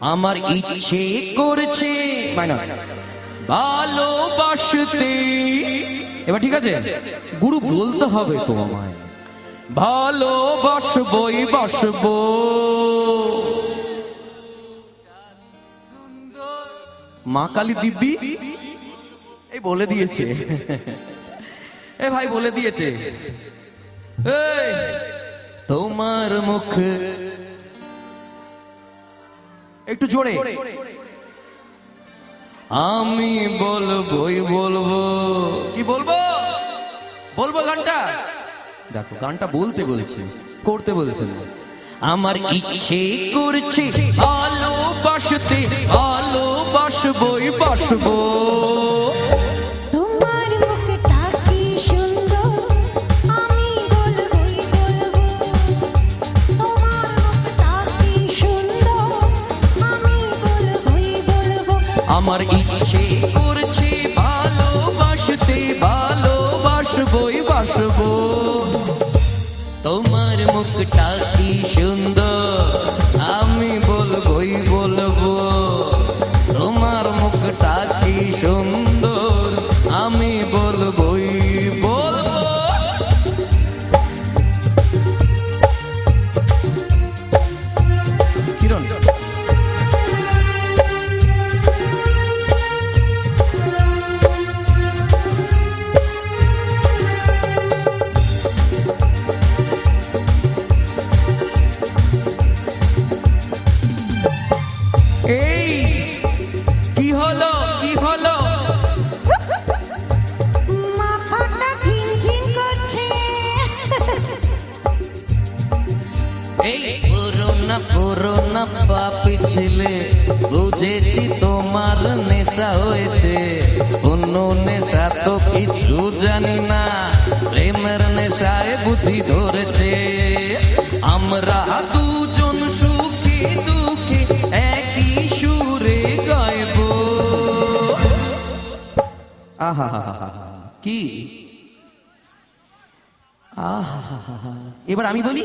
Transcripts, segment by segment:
আমার ইচ্ছে করছে ভালোবাসতে। এবার ঠিক আছে? গুরু বলতে হবে তো আমায়। ভালোবাসবই বাসবো। মা কালী দিব্যি? এই বলে দিয়েছে। এ ভাই বলে দিয়েছে। এই, তোমার মুখ একটু জোরে। আমি বলব বলব। কি বলব? বলব গানটা? দেখো গানটা বলতে বলছে করতে বলছে। না। আমার ইচ্ছে করছে ভালোবাসতে ভালোবাসবই বাসবো। আমার ইচ্ছে করছে ভালোবাসতে ভালোবাসবই এই পুরোনা পুরোনা পাপি ছিলে। বুঝেছি তোমার নেশা হয়েছে। অন্য নেশা তো কিছু জানি না। প্রেমের নেশায় বুঝি ধরেছে। আমরা দুজন সুখী, দুঃখী, একই সুরে গাইব। আহা কি? আহা। এবার আমি বলি?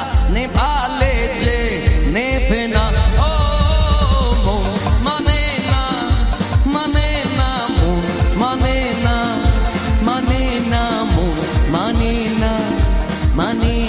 মানে না